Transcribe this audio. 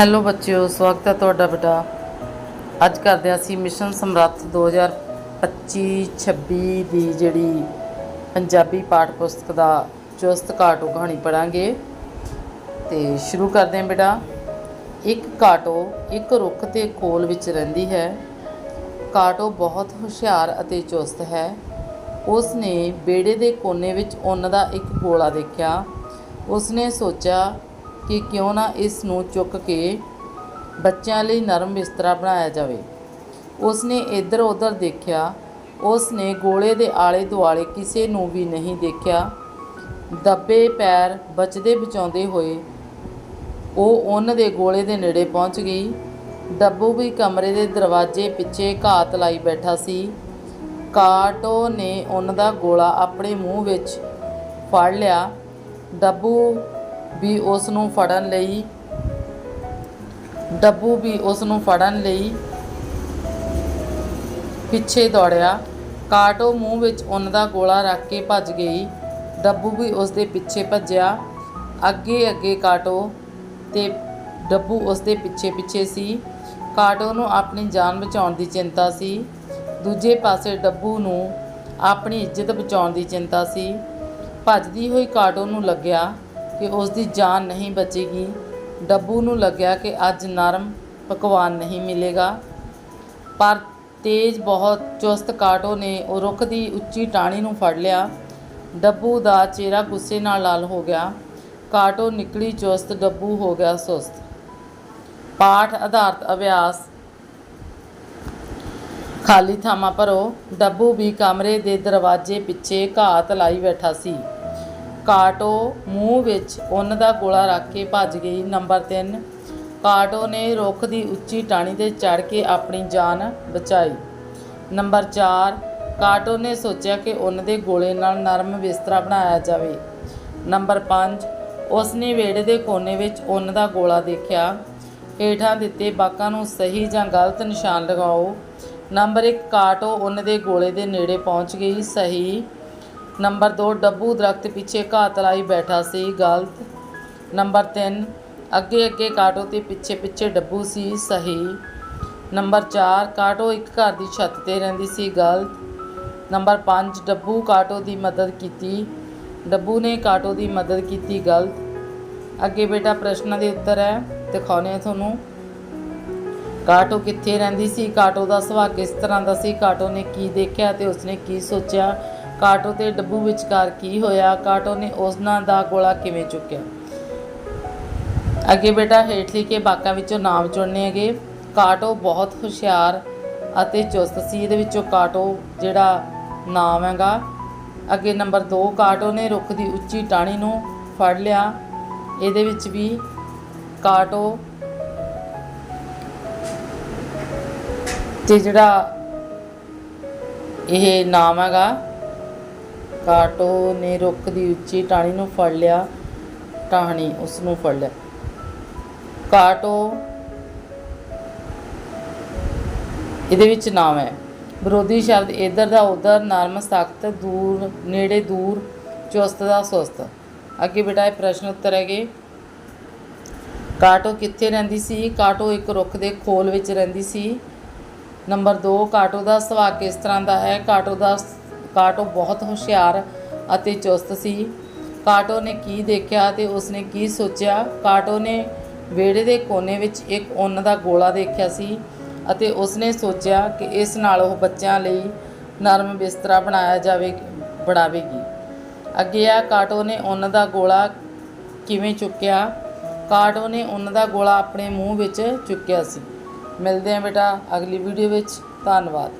Hello ਬੱਚਿਓ, ਸਵਾਗਤ ਹੈ ਤੁਹਾਡਾ ਬੇਟਾ। ਅੱਜ ਕਰਦੇ ਹਾਂ ਅਸੀਂ ਮਿਸ਼ਨ ਸਮਰੱਥ 2025-26 ਦੀ ਜਿਹੜੀ ਪੰਜਾਬੀ ਪਾਠ ਪੁਸਤਕ ਦਾ ਚੁਸਤ ਘਾਟੋ ਕਹਾਣੀ ਪੜਾਂਗੇ ਤੇ ਸ਼ੁਰੂ ਕਰਦੇ ਹਾਂ ਬੇਟਾ। ਇੱਕ ਕਾਟੋ ਇੱਕ ਰੁੱਖ ਤੇ ਕੋਲ ਵਿੱਚ ਰਹਿੰਦੀ ਹੈ। ਕਾਟੋ ਬਹੁਤ ਹੁਸ਼ਿਆਰ ਅਤੇ ਚੁਸਤ ਹੈ। ਉਸ ਨੇ ਬੇੜੇ ਦੇ ਕੋਨੇ ਵਿੱਚ ਉੱਨ ਦਾ ਇੱਕ ਗੋਲਾ ਦੇਖਿਆ। ਉਸ ਨੇ ਸੋਚਿਆ ਕਿ ਕਿਉਂ ਨਾ ਇਸ ਨੂੰ ਚੁੱਕ ਕੇ ਬੱਚਿਆਂ ਲਈ ਨਰਮ ਬਿਸਤਰਾ ਬਣਾਇਆ ਜਾਵੇ। ਉਸ ਨੇ ਇੱਧਰ ਉੱਧਰ ਦੇਖਿਆ। ਉਸ ਨੇ ਗੋਲੇ ਦੇ ਆਲੇ ਦੁਆਲੇ ਕਿਸੇ ਨੂੰ ਵੀ ਨਹੀਂ ਦੇਖਿਆ। ਦੱਬੇ ਪੈਰ ਬਚਦੇ ਬਚਾਉਂਦੇ ਹੋਏ ਉਹ ਉਹਨਾਂ ਦੇ ਗੋਲੇ ਦੇ ਨੇੜੇ ਪਹੁੰਚ ਗਈ। ਡੱਬੂ ਵੀ ਕਮਰੇ ਦੇ ਦਰਵਾਜ਼ੇ ਪਿੱਛੇ ਘਾਤ ਲਾਈ ਬੈਠਾ ਸੀ। ਕਾਟੋ ਨੇ ਉਹਨਾਂ ਦਾ ਗੋਲਾ ਆਪਣੇ ਮੂੰਹ ਵਿੱਚ ਫੜ ਲਿਆ। ਡੱਬੂ ਵੀ ਉਸ ਨੂੰ ਫੜਨ ਲਈ, ਡੱਬੂ ਵੀ ਉਸ ਨੂੰ ਫੜਨ ਲਈ ਪਿੱਛੇ ਦੌੜਿਆ। ਕਾਟੋ ਮੂੰਹ ਵਿੱਚ ਉਹਨਾਂ ਦਾ ਗੋਲਾ ਰੱਖ ਕੇ ਭੱਜ ਗਈ। ਡੱਬੂ ਵੀ ਉਸ ਦੇ ਪਿੱਛੇ ਭੱਜਿਆ। ਅੱਗੇ ਅੱਗੇ ਕਾਟੋ ਤੇ ਡੱਬੂ ਉਸ ਦੇ ਪਿੱਛੇ ਪਿੱਛੇ ਸੀ। ਕਾਟੋ ਨੂੰ ਆਪਣੀ ਜਾਨ ਬਚਾਉਣ ਦੀ ਚਿੰਤਾ ਸੀ। ਦੂਜੇ ਪਾਸੇ ਡੱਬੂ ਨੂੰ ਆਪਣੀ ਇੱਜ਼ਤ ਬਚਾਉਣ ਦੀ ਚਿੰਤਾ ਸੀ। ਭੱਜਦੀ ਹੋਈ ਕਾਟੋ ਨੂੰ ਲੱਗਿਆ। ਕਿ ਉਸ ਦੀ ਜਾਨ ਨਹੀਂ ਬਚੇਗੀ। ਡੱਬੂ ਨੂੰ ਲੱਗਿਆ ਕਿ ਅੱਜ ਨਰਮ ਪਕਵਾਨ ਨਹੀਂ ਮਿਲੇਗਾ। ਪਰ ਤੇਜ਼ ਬਹੁਤ ਚੁਸਤ ਕਾਟੋ ਨੇ ਉਹ ਰੁੱਖ ਦੀ ਉੱਚੀ ਟਾਹਣੀ ਨੂੰ ਫੜ ਲਿਆ। ਡੱਬੂ ਦਾ ਚਿਹਰਾ ਗੁੱਸੇ ਨਾਲ ਲਾਲ ਹੋ ਗਿਆ। ਕਾਟੋ ਨਿਕਲੀ ਚੁਸਤ, ਡੱਬੂ ਹੋ ਗਿਆ ਸੁਸਤ। ਪਾਠ ਆਧਾਰਿਤ ਅਭਿਆਸ। ਖਾਲੀ ਥਾਵਾਂ ਭਰੋ। ਡੱਬੂ ਵੀ ਕਮਰੇ ਦੇ ਦਰਵਾਜ਼ੇ ਪਿੱਛੇ ਘਾਤ ਲਾਈ ਬੈਠਾ ਸੀ। ਕਾਟੋ ਮੂੰਹ ਵਿੱਚ ਉੱਨ ਦਾ ਗੋਲਾ ਰੱਖ ਕੇ ਭੱਜ ਗਈ ਨੰਬਰ 3 ਕਾਟੋ ਨੇ ਰੁੱਖ ਦੀ ਉੱਚੀ ਟਾਹਣੀ ਤੇ ਚੜ੍ਹ ਕੇ ਆਪਣੀ ਜਾਨ ਬਚਾਈ। ਨੰਬਰ 4 ਕਾਟੋ ਨੇ ਸੋਚਿਆ ਕਿ ਉੱਨ ਦੇ ਗੋਲੇ ਨਾਲ ਨਰਮ ਬਿਸਤਰਾ ਬਣਾਇਆ ਜਾਵੇ। ਨੰਬਰ 5 ਉਸ ਨੇ ਵਿਹੜੇ ਦੇ ਕੋਨੇ ਵਿੱਚ ਉੱਨ ਦਾ ਗੋਲਾ ਦੇਖਿਆ। ਹੇਠਾਂ ਦਿੱਤੇ ਬਾਕਾਂ ਨੂੰ ਸਹੀ ਜਾਂ ਗਲਤ ਨਿਸ਼ਾਨ ਲਗਾਓ। ਨੰਬਰ 1 ਕਾਟੋ ਉੱਨ ਦੇ ਗੋਲੇ ਦੇ ਨੇੜੇ ਪਹੁੰਚ ਗਈ, ਸਹੀ ਨੰਬਰ 2 ਡੱਬੂ ਦਰਖਤ ਪਿੱਛੇ ਘਾਤ ਲਾਈ ਬੈਠਾ ਸੀ, ਗਲਤ। ਨੰਬਰ 3 ਅੱਗੇ ਅੱਗੇ ਕਾਟੋ ਤੇ ਪਿੱਛੇ ਪਿੱਛੇ ਡੱਬੂ ਸੀ, ਸਹੀ। ਨੰਬਰ 4 ਕਾਟੋ ਇੱਕ ਘਰ ਦੀ ਛੱਤ ਤੇ ਰਹਿੰਦੀ ਸੀ, ਗਲਤ। ਨੰਬਰ 5 ਡੱਬੂ ਕਾਟੋ ਦੀ ਮਦਦ ਕੀਤੀ। ਡੱਬੂ ਨੇ ਕਾਟੋ ਦੀ ਮਦਦ ਕੀਤੀ, ਗਲਤ। ਅੱਗੇ ਬੇਟਾ ਪ੍ਰਸ਼ਨਾਂ ਦੇ ਉੱਤਰ ਹੈ ਦਿਖਾਉਣੇ ਆ ਤੁਹਾਨੂੰ। ਕਾਟੋ ਕਿੱਥੇ ਰਹਿੰਦੀ ਸੀ? ਕਾਟੋ ਦਾ ਸੁਭਾਅ ਕਿਸ ਤਰ੍ਹਾਂ ਦਾ ਸੀ? ਕਾਟੋ ਨੇ ਕੀ ਦੇਖਿਆ ਤੇ ਉਸਨੇ ਕੀ ਸੋਚਿਆ? ਕਾਟੋ ਤੇ ਡੱਬੂ ਵਿਚਕਾਰ ਕੀ ਹੋਇਆ? ਕਾਟੋ ਨੇ ਉਸਨਾਂ ਦਾ ਗੋਲਾ ਕਿਵੇਂ ਚੁੱਕਿਆ? ਅੱਗੇ ਬੇਟਾ, ਹੇਠ ਲਿਖੇ ਬਾਕਾਂ ਵਿੱਚੋਂ ਨਾਮ ਚੁਣਨੇ ਹੈਗੇ। ਕਾਟੋ ਬਹੁਤ ਹੁਸ਼ਿਆਰ ਅਤੇ ਚੁਸਤ ਸੀ। ਇਹਦੇ ਵਿੱਚੋਂ ਕਾਟੋ ਜਿਹੜਾ ਨਾਮ ਹੈਗਾ। ਅੱਗੇ ਨੰਬਰ 2 ਕਾਟੋ ਨੇ ਰੁੱਖ ਦੀ ਉੱਚੀ ਟਾਹਣੀ ਨੂੰ ਫੜ ਲਿਆ। ਇਹਦੇ ਵਿੱਚ ਵੀ ਕਾਟੋ ਤੇ ਜਿਹੜਾ ਇਹ ਨਾਮ ਹੈਗਾ ਕਾਟੋ ਨੇ ਰੁੱਖ ਦੀ ਉੱਚੀ ਟਾਹਣੀ ਨੂੰ ਫੜ ਲਿਆ, ਟਾਹਣੀ ਉਸ ਨੂੰ ਫੜ ਲਿਆ। ਕਾਟੋ ਇਹਦੇ ਵਿੱਚ ਨਾਮ ਹੈ। ਵਿਰੋਧੀ ਸ਼ਬਦ ਇਧਰ ਦਾ ਉਧਰ, ਨਰਮ, ਸਖਤ, ਦੂਰ, ਨੇੜੇ ਦੂਰ, ਚੁਸਤ ਦਾ ਸੁਸਤ। ਅੱਗੇ ਬੇਟਾ ਇਹ ਪ੍ਰਸ਼ਨ ਉੱਤਰ ਹੈਗੇ ਕਾਟੋ ਕਿੱਥੇ ਰਹਿੰਦੀ ਸੀ? ਕਾਟੋ ਇੱਕ ਰੁੱਖ ਦੇ ਖੋਲ ਵਿੱਚ ਰਹਿੰਦੀ ਸੀ। ਨੰਬਰ 2 ਕਾਟੋ ਦਾ ਸੁਭਾਅ ਕਿਸ ਤਰ੍ਹਾਂ ਦਾ ਹੈ? ਕਾਟੋ ਦਾ ਕਾਟੋ ਬਹੁਤ ਹੁਸ਼ਿਆਰ ਅਤੇ ਚੁਸਤ ਸੀ। ਕਾਟੋ ਨੇ ਕੀ ਦੇਖਿਆ ਤੇ ਉਸਨੇ ਕੀ ਸੋਚਿਆ? ਕਾਟੋ ਨੇ ਵਿਹੜੇ ਦੇ ਕੋਨੇ ਵਿੱਚ ਇੱਕ ਉੱਨ ਦਾ ਗੋਲਾ ਦੇਖਿਆ ਸੀ ਅਤੇ ਉਸਨੇ ਸੋਚਿਆ ਕਿ ਇਸ ਨਾਲ ਉਹ ਬੱਚਿਆਂ ਲਈ ਨਰਮ ਬਿਸਤਰਾ ਬਣਾਇਆ ਜਾਵੇ, ਬਣਾਵੇਗੀ। ਅੱਗੇ ਆ, ਕਾਟੋ ਨੇ ਉੱਨ ਦਾ ਗੋਲਾ ਕਿਵੇਂ ਚੁੱਕਿਆ? ਕਾਟੋ ਨੇ ਉੱਨ ਦਾ ਗੋਲਾ ਆਪਣੇ ਮੂੰਹ ਵਿੱਚ ਚੁੱਕਿਆ ਸੀ। ਮਿਲਦੇ ਹਾਂ ਬੇਟਾ ਅਗਲੀ ਵੀਡੀਓ ਵਿੱਚ। ਧੰਨਵਾਦ।